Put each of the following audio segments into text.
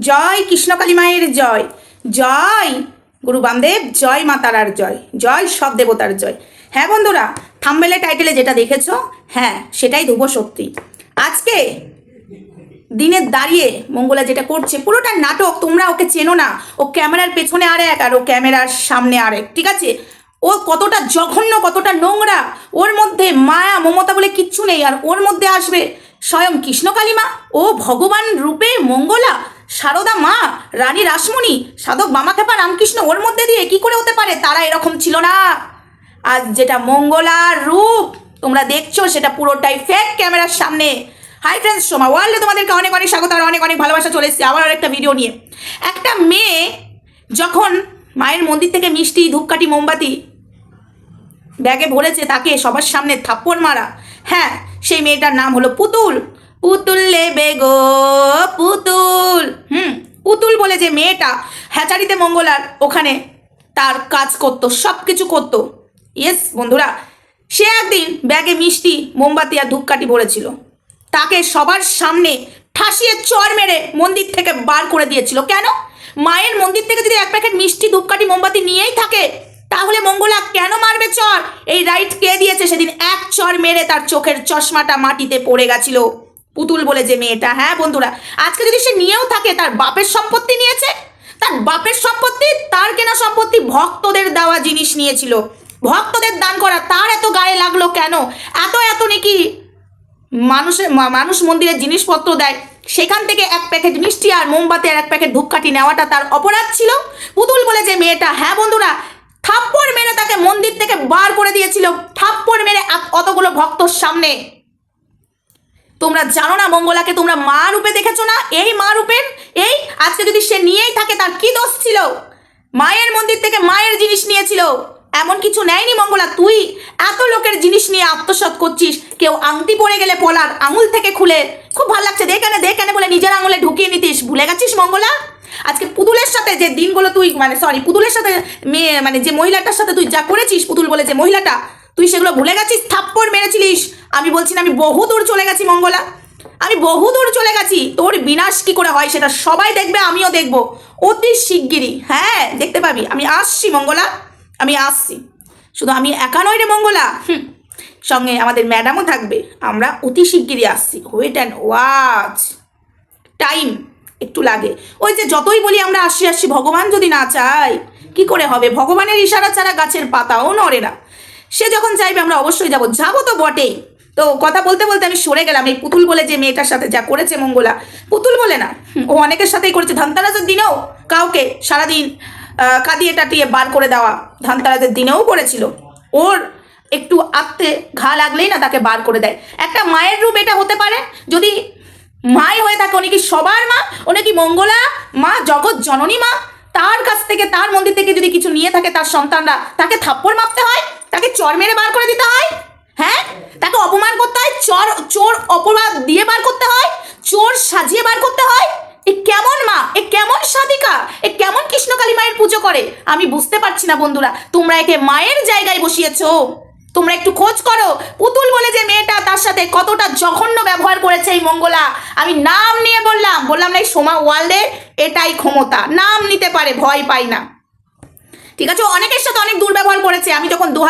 জয় কৃষ্ণকালী মায়ের জয়। জয় গুরু বামদেব, জয় মাতারার জয়। জয় সব দেবতার জয়। হ্যাঁ বন্ধুরা থাম্বেলে টাইটেলে যেটা দেখেছ হ্যাঁ সেটাই ধ্রুব সত্যি আজকে দিনের দাঁড়িয়ে মঙ্গলা যেটা করছে, পুরোটা নাটক তোমরা ওকে চেনো না। ও ক্যামেরার পেছনে আর এক আর ও ক্যামেরার সামনে আর এক, ঠিক আছে? ও কতটা জঘন্য, কতটা নোংরা, ওর মধ্যে মায়া, মমতা বলে কিচ্ছু নেই। আর ওর মধ্যে আসবে স্বয়ং কৃষ্ণকালী মা ও ভগবান রূপে মঙ্গলা। সারদা মা, রানী রাসমণি, সাধক বামাখ্যাপা রামকৃষ্ণ ওর মধ্যে দিয়ে কি করে হতে পারে? তারা এরকম ছিল না। আজ যেটা মঙ্গলার রূপ, তোমরা দেখছ, সেটা পুরোটাই ফেক ক্যামেরার সামনে। হাই ফ্রেন্ডস সোমা ওয়ার্ল্ডে তোমাদেরকে অনেক অনেক স্বাগত আর অনেক অনেক ভালোবাসা চলে এসেছে। আবার একটা ভিডিও নিয়ে। একটা মেয়ে যখন মায়ের মন্দির থেকে মিষ্টি, ধূপকাঠি, মোমবাতি ব্যাগে ভরেছে, তাকে সবার সামনে থাপ্পড় মারা। হ্যাঁ সেই মেয়েটার নাম হলো পুতুল। পুতুল লেবে গো, পুতুল। হুম, পুতুল বলে যে মেয়েটা হ্যাচারিতে মঙ্গলার ওখানে তার কাজ করতো সব কিছু করতো। ইয়েস বন্ধুরা, সে একদিন ব্যাগে মিষ্টি, মোমবাতি আর ধূপকাঠি ভরেছিল। তাকে সবার সামনে ঠাসিয়ে চর মেরে মন্দির থেকে বার করে দিয়েছিল। কেন? মায়ের মন্দির থেকে যদি এক প্যাকেট মিষ্টি, ধূপকাঠি, মোমবাতি নিয়েই থাকে, তাহলে মঙ্গলা কেন মারবে চর? এই রাইট কে দিয়েছে সেদিন? এক চর মেরে তার চোখের চশমাটা মাটিতে পড়ে গেছিল। পুতুল বলে যে মেয়েটা হ্যাঁ বন্ধুরা? আজকে যদি সে নিয়েও থাকে, তার বাপের সম্পত্তি নিয়েছে? তার বাপের সম্পত্তি, তার কেনা সম্পত্তি ভক্তদের দেওয়া জিনিস নিয়েছিল। ভক্তদের দান করা, তার এত গায়ে লাগল কেন? এত এত নাকি মানুষের মানুষ মন্দিরের জিনিসপত্র দেয়। সেখান থেকে এক প্যাকেট মিষ্টি আর মোমবাতি আর এক প্যাকেট ধূপকাঠি নেওয়াটা তার অপরাধ ছিল। পুতুল বলে যে মেয়েটা হ্যাঁ বন্ধুরা, থাপ্পড় মেরে তাকে মন্দির থেকে বার করে দিয়েছিল। থাপ্পড় মেরে অতগুলো ভক্তর সামনে। তোমরা জানো না মঙ্গলাকে তোমরা মা রূপে দেখেছ না? এই মা রূপের? এই? আজকে যদি সে নিয়েই থাকে, তার কি দোষ ছিল? মায়ের মন্দির থেকে মায়ের জিনিস নিয়েছিল। এমন কিছু নেয়নি মঙ্গলা, তুই? এত লোকের জিনিস নিয়ে আত্মসাৎ করছিস। কেউ আংটি পড়ে গেলে পলার আঙুল থেকে খুলে। খুব ভালো লাগছে দেখানে দেখানে বলে নিজের আঙুলে ঢুকিয়ে নিতিস। ভুলে গেছিস মঙ্গলা? আজকে পুতুলের সাথে যে দিনগুলো তুই মানে সরি পুতুলের সাথে মেয়ে মানে যে মহিলাটার সাথে তুই যা করেছিস, পুতুল বলে যে মহিলাটা তুই সেগুলো ভুলে গেছিস? থাপ্পড় মেরেছিলিস। আমি বলছি না, আমি বহু দূর চলে গেছি, মঙ্গলা। আমি বহু দূর চলে গেছি। তোর বিনাশ কি করে হয় সেটা সবাই দেখবে, আমিও দেখব। অতি শিগগিরই। হ্যাঁ দেখতে পাবি। আমি আসছি, মঙ্গলা। আমি আসছি। শুধু আমি একা নই রে, মঙ্গলা। হুম। সঙ্গে আমাদের ম্যাডামও থাকবে। আমরা অতি শিগগিরই আসছি। ওয়েট অ্যান্ড ওয়াচ টাইম একটু লাগে। ওই যে যতই বলি আমরা আসছি আসছি, ভগবান যদি না চাই কি করে হবে? ভগবানের ইশারা ছাড়া গাছের পাতাও নড়ে না। সে যখন চাইবে, আমরা অবশ্যই যাব। যাব তো বটেই তো কথা বলতে বলতে আমি সরে গেলাম। এই পুতুল বলে যে মেয়েটার সাথে যা করেছে মঙ্গলা, পুতুল বলে না। ও অনেকের সাথেই করেছে। ধানতারাজের দিনেও কাউকে সারাদিন কাঁদিয়ে টাটিয়ে বার করে দেওয়া ধানতারাজের দিনেও করেছিল। ওর একটু আত্মে ঘা লাগলেই না তাকে বার করে দেয়। একটা মায়ের রূপ এটা হতে পারে। যদি মাই হয়ে থাকে, উনি কি সবার মা? উনি কি মঙ্গলা মা, জগৎ জননী মা? তার কাছ থেকে, তার মন্দির থেকে যদি কিছু নিয়ে থাকে, তার সন্তানরা, তাকে থাপ্পড় মারতে হয়? তাকে চর মেরে বার করে দিতে হয়? হ্যাঁ? তাকে অপমান করতে হয়? চর, চোর অপরাধ দিয়ে বার করতে হয়? চোর সাজিয়ে বার করতে হয়? এ কেমন মা? এ কেমন সাধিকা? এ কেমন কৃষ্ণকালী মায়ের পুজো করে? আমি বুঝতে পারছি না বন্ধুরা, তোমরা একে মায়ের জায়গায় বসিয়েছো। তোমরা একটু খোঁজ করো। পুতুল বলে যে মেয়েটা তার সাথে কতটা জঘন্য ব্যবহার করেছে এই মঙ্গলা। আমি নাম নিয়ে বললাম বললাম না, এই সোমা ওয়ার্ল্ডে এটাই ক্ষমতা। নাম নিতে পারে, ভয় পাই না। ঠিক আছে? অনেকের সাথে অনেক দুর্ব্যবহার করেছে। আমি যখন দু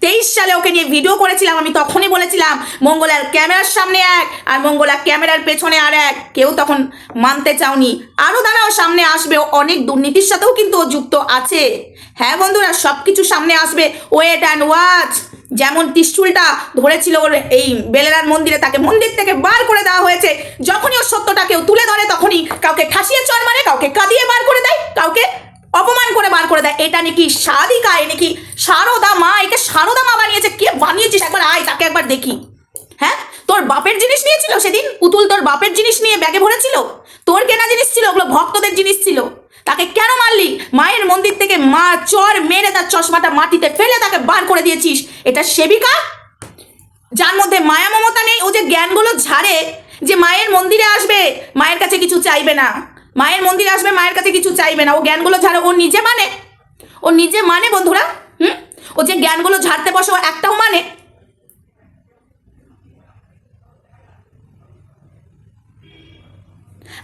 তেইশ সালে ওকে নিয়ে ভিডিও করেছিলাম, আমি তখনই বলেছিলাম, মঙ্গলার ক্যামেরার সামনে এক আর মঙ্গলা ক্যামেরার পেছনে আর এক। কেউ তখন মানতে চাওনি। আরও দাঁড়াও, সামনে আসবে। অনেক দুর্নীতির সাথেও কিন্তু ও যুক্ত আছে। হ্যাঁ বন্ধুরা সব কিছু সামনে আসবে। ওয়েট অ্যান্ড ওয়াচ যেমন ত্রিশুলটা ধরেছিল ওর এই বেলেরার মন্দিরে, তাকে মন্দির থেকে বার করে দেওয়া হয়েছে। যখনই ওর সত্যটা কেউ তুলে ধরে, তখনই কাউকে ঠাসিয়ে চর মারে কাউকে কাঁদিয়ে বার করে দেয় কাউকে অপমান দেয় এটা নাকি সাধিকা এ নাকি সারদা মা, একে সারদা মা বানিয়েছে। কে বানিয়েছিস? একবার আয়, তাকে একবার দেখি। হ্যাঁ? তোর বাপের জিনিস নিয়েছিল সেদিন? পুতুল তোর বাপের জিনিস নিয়ে ব্যাগে ভরেছিল? তোর কেনা জিনিস ছিল, ওগুলো ভক্তদের জিনিস ছিল। তাকে কেন মারলি? মায়ের মন্দির থেকে মা চর মেরে তার চশমাটা মাটিতে ফেলে তাকে বার করে দিয়েছিস। এটা সেবিকা? যার মধ্যে মায়া মমতা নেই, ও যে জ্ঞানগুলো ঝাড়ে, যে মায়ের মন্দিরে আসবে, মায়ের কাছে কিছু চাইবে না। মায়ের মন্দিরে আসবে, মায়ের কাছে কিছু চাইবে না। ও জ্ঞানগুলো ঝাড়ে, ও নিজে মানে ও নিজে মানে বন্ধুরা? হুম? ও যে জ্ঞানগুলো ঝাড়তে বসে, ও একটাও মানে?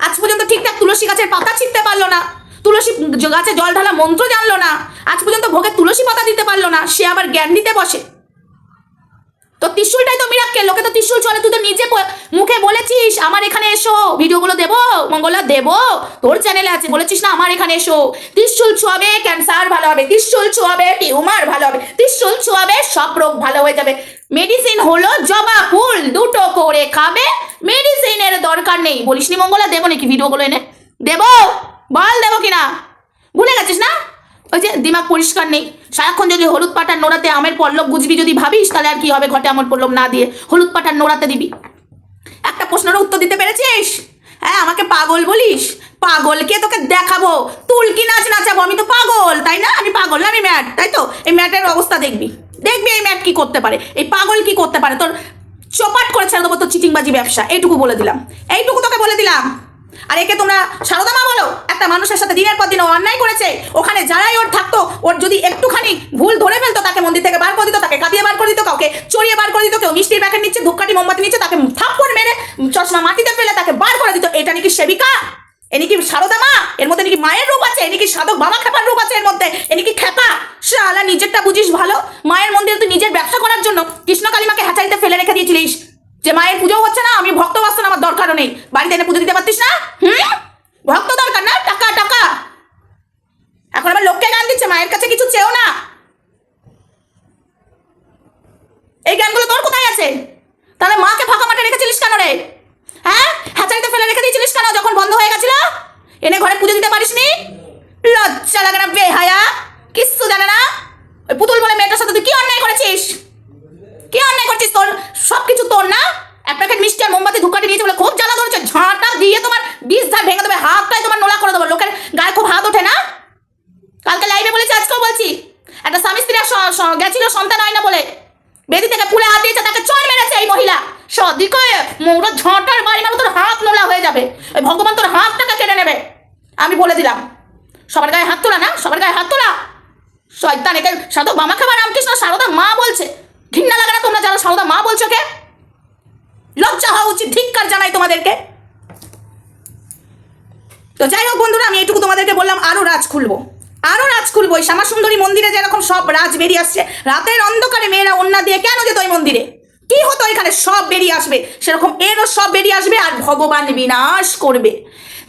আজ পর্যন্ত ঠিকঠাক তুলসী গাছের পাতা ছিঁড়তে পারল না। তুলসী গাছে জল ঢালা মন্ত্র জানলো না। আজ পর্যন্ত ভোগে তুলসী পাতা দিতে পারল না। সে আবার জ্ঞান দিতে বসে। তো ত্রিশুলটাই তো মিরাক্কেল লোকে তো ত্রিশুল চলে, তুই তো নিজে মুখে বলেছিস, আমার এখানে এসো, ভিডিওগুলো দেবো, মঙ্গলা দেবো, তোর চ্যানেলে আছে, বলেছিস না আমার এখানে এসো। ত্রিশুল ছোঁয়াবে ক্যান্সার ভালো হবে, ত্রিশুল ছোঁয়াবে টিউমার ভালো হবে, ত্রিশুল ছোঁয়াবে, সব রোগ ভালো হয়ে যাবে। মেডিসিন হলো জবা ফুল, দুটো করে খাবে মেডিসিনের দরকার নেই। বলিসনি মঙ্গলা, দেবো নাকি ভিডিওগুলো এনে? দেবো, বল দেবো কিনা? ভুলে গেছিস না? ওই যে দিমাগ পরিষ্কার নেই। সারাক্ষণ যদি হলুদ পাটার নোড়াতে আমের পল্লব গুজবি যদি ভাবিস, তাহলে আর কি হবে ঘটে আমার পল্লব না দিয়ে? হলুদ পাটার নোড়াতে দিবি। একটা প্রশ্নের উত্তর দিতে পেরেছিস? হ্যাঁ আমাকে পাগল বলিস? পাগলকে তোকে দেখাবো। তুলকি নাচ নাচাবো? আমি তো পাগল, তাই না? আমি পাগল না, আমি ম্যাট, তাই তো? এই ম্যাটের অবস্থা দেখবি। দেখবি এই ম্যাট কি করতে পারে। এই পাগল কি করতে পারে? তোর চপাট করে ছেড়ে দেবো তোর চিটিংবাজি ব্যবসা। এইটুকু বলে দিলাম। এইটুকু তোকে বলে দিলাম। আর একে তোমরা সারদা মা বলো, একটা মানুষের সাথে দিনের পর দিন অন্যায় করেছে, ওখানে যারাই ওর থাকতো, ওর যদি একটুখানি ভুল ধরে ফেলতো, তাকে মন্দির থেকে বার করে দিত, তাকে কাঁদিয়ে বার করে দিত, কাউকে চড়িয়ে বার করে দিত, কেউ মিষ্টির প্যাকেট নিচ্ছে, ধূপকাঠি, মোমবাতি নিচ্ছে, তাকে থাপ্পড় মেরে চশমা মাটিতে ফেলে তাকে বার করে দিত। এটা নাকি সেবিকা? এ নাকি সারদা মা? এর মধ্যে নাকি মায়ের রূপ আছে? এ নাকি সাধক বাবা খেপার রূপ আছে এর মধ্যে? এ নাকি খেপা? শালা, নিজেরটা বুঝিস ভালো? মায়ের মন্দিরে তুই নিজের ব্যবসা করার জন্য কৃষ্ণ কালিমাকে হ্যাচারিতে ফেলে রেখে দিয়েছিলিস যে মায়ের পুজো হচ্ছে না আমি ভক্ত বাসন আমার দরকারও নেই বাড়িতে এনে পুজো দিতে পারতিস না হুম ভক্ত দরকার না টাকা টাকা এখন আবার লোককে গান দিচ্ছে মায়ের কাছে কিছু চেও না গানগুলো তোর কোথায় আছে? তাহলে মাকে ফাঁকা মাঠে রেখেছিলিস কেন রে? হ্যাঁ? হ্যাচারিতে ফেলে রেখে দিয়েছিলিস কেন যখন বন্ধ হয়ে গেছিল? এনে ঘরে পুজো দিতে পারিসনি? লজ্জা লাগে না, বেহায়া। কিচ্ছু জানে না। ওই পুতুল বলে মেয়েটার সাথে তুই কি অন্যায় করেছিস? কি অন্যায় করছিস তোর? সব কিছু তোর না? এক প্যাকেট মিষ্টি আর মোমবাতি ধুকাটি দিয়েছে বলে খুব জ্বালা ধরেছে। ঝাঁটা দিয়ে তোমার বিষ ধার ভেঙে দেবে, হাতটাই তোমার নোলা করে দেবো। লোকের গায়ে খুব হাত ওঠে না? কালকে লাইভে বলেছি, আজকেও বলছি। একটা স্বামী স্ত্রী গেছিল সন্তান হয় না বলে। বেদি থেকে ফুলে হাত দিয়েছে, তাকে চড় মেরেছে এই মহিলা। সদিক মৌরা ঝাঁটার বাড়ি মানে তোর হাত নোলা হয়ে যাবে। ওই ভগবান তোর হাতটাকে কেড়ে নেবে। আমি বলে দিলাম, সবার গায়ে হাত তোলা না, সবার গায়ে হাত তোলা। শয়তান একে সাধক মামা খাবার রামকৃষ্ণ সারদা মা বলছে। ঘৃণা লাগে না তোমরা যারা সারদা মা বলছো কে লজ্জা হওয়া উচিত, ধিক্কার জানাই তোমাদেরকে। তো যাই হোক বন্ধুরা, আমি এইটুকু তোমাদেরকে বললাম আরও রাজ খুলবো। আরও রাজ খুলবো এই শ্যামা সুন্দরী মন্দিরে যেরকম সব রাজ বেরিয়ে আসছে, রাতের অন্ধকারে মেয়েরা অন্যা দিয়ে কেন যেত ওই মন্দিরে? কি হতো এখানে? সব বেরিয়ে আসবে। সেরকম এরও সব বেরিয়ে আসবে আর ভগবান বিনাশ করবে।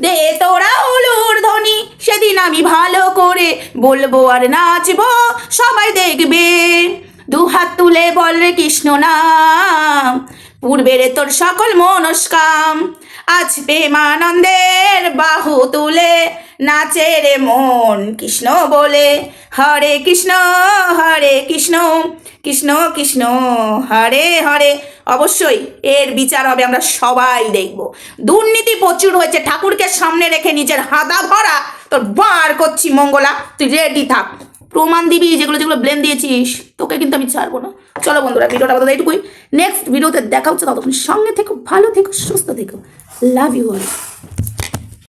দে তোরা হলুর ধ্বনি, সেদিন আমি ভালো করে বলব আর নাচবো, সবাই দেখবে। দু হাত তুলে বল রে কৃষ্ণ নাম, পূর্বের তোর সকল মনস্কাম। আজ প্রেমানন্দের বাহু তুলে নাচে রে মন কৃষ্ণ বলে। হরে কৃষ্ণ হরে কৃষ্ণ কৃষ্ণ কৃষ্ণ, হরে হরে। অবশ্যই এর বিচার হবে, আমরা সবাই দেখব। দুর্নীতি প্রচুর হয়েছে, ঠাকুরকে সামনে রেখে নিজের হাদা ভরা। তোর বার করছি মঙ্গলা, তুই রেডি থাক। প্রমাণ দিবি, যেগুলো যেগুলো ব্লেম দিয়েছিস, তোকে কিন্তু আমি ছাড়বো না। চলো বন্ধুরা, ভিডিওটা আমাদের এইটুকুই। নেক্সট ভিডিওতে দেখা হচ্ছে, ততক্ষণ সঙ্গে থেকো, ভালো থেকো, সুস্থ থেকো। Love you all.